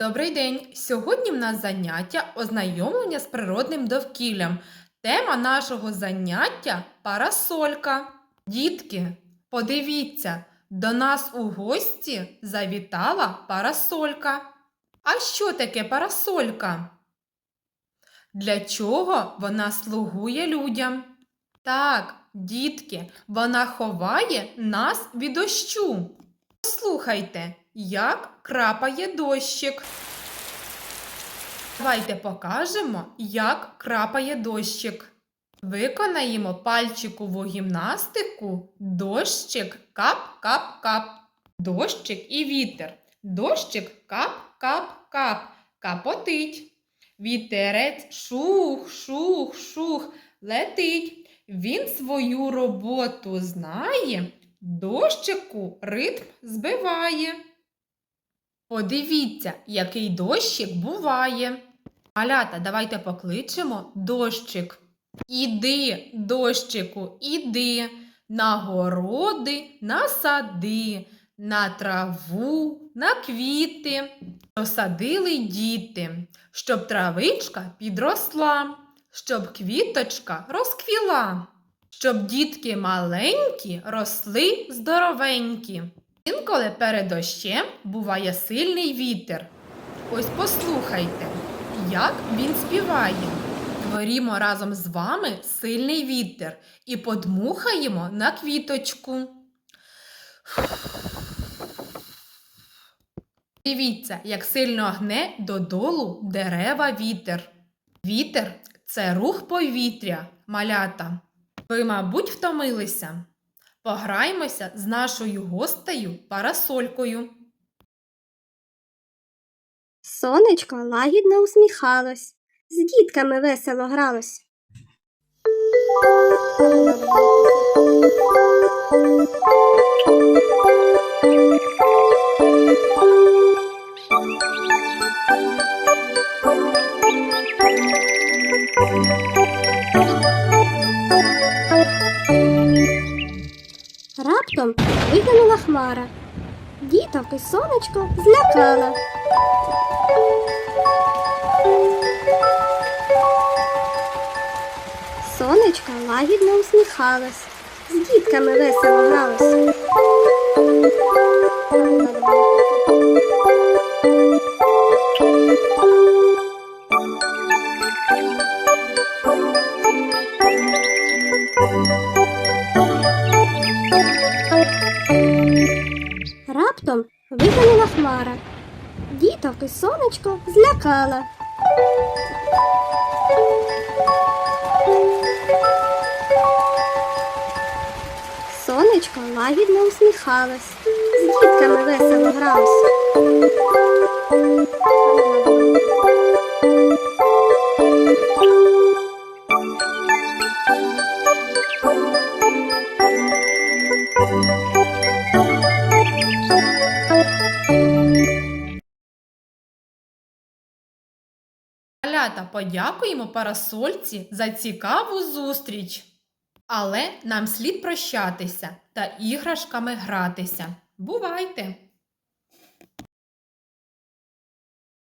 Добрий день! Сьогодні в нас заняття ознайомлення з природним довкіллям. Тема нашого заняття парасолька. Дітки, подивіться, до нас у гості завітала парасолька. А що таке парасолька? Для чого вона слугує людям? Так, дітки, вона ховає нас від дощу. Послухайте, як крапає дощик. Давайте покажемо, як крапає дощик. Виконаємо пальчикову гімнастику дощик кап-кап-кап. Дощик і вітер. Дощик кап-кап-кап. Капотить. Вітерець шух, шух, шух летить. Він свою роботу знає, дощику ритм збиває. Подивіться, який дощик буває. Малята, давайте покличемо дощик. Іди, дощику, іди, на городи, на сади, на траву, на квіти. Посадили діти, щоб травичка підросла, щоб квіточка розквіла, щоб дітки маленькі росли здоровенькі. Інколи перед дощем буває сильний вітер. Ось послухайте, як він співає. Творімо разом з вами сильний вітер і подмухаємо на квіточку. Дивіться, як сильно гне додолу дерева вітер. Вітер це рух повітря, малята. Ви, мабуть, втомилися. Пограймося з нашою гостею парасолькою. Сонечко лагідно усміхалось, з дітками весело гралось. Раптом виглянула хмара. Діток і сонечко злякала. Сонечко лагідно усміхалось, з дітками весело гралось. Раптом виглянула хмара. Діток і сонечко злякала. Сонечко лагідно усміхалось, з дітками весело гралось. Малята, подякуємо парасольці за цікаву зустріч. Але нам слід прощатися та іграшками гратися. Бувайте!